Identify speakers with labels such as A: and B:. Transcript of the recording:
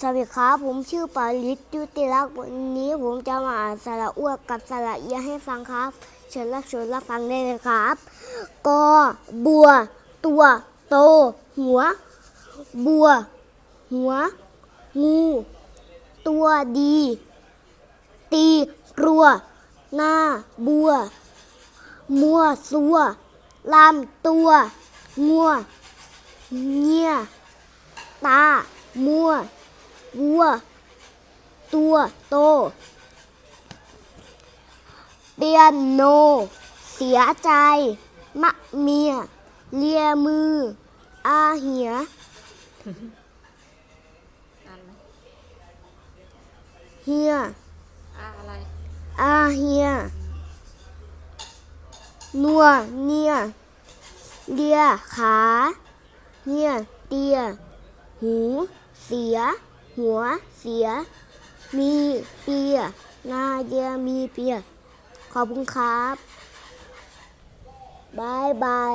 A: สวัสดีครับผมชื่อปาลิศจุติรักวันนี้ผมจะมาอ่านสระอ้วกกับสระเอียให้ฟังครับ เชิญรับชมรับฟังได้เลยครับ กอบัว ตัวโต หัว บัว หัว งู ตัวดี ตีรัว หน้าบัว มัวซัวลำตัว งัว เงียตา มัว วัว ตัวโต เปียโน เสียใจ มะเมีย เลียมือ อาเหีย
B: อ่านไหม
A: เฮีย
B: อ่าอะไร
A: อาเฮีย นัวเนีย เลียขา เฮีย เตีย หู เสีย หัวเสีย มีเปีย นาเดียมีเปีย ขอบคุณครับบายบาย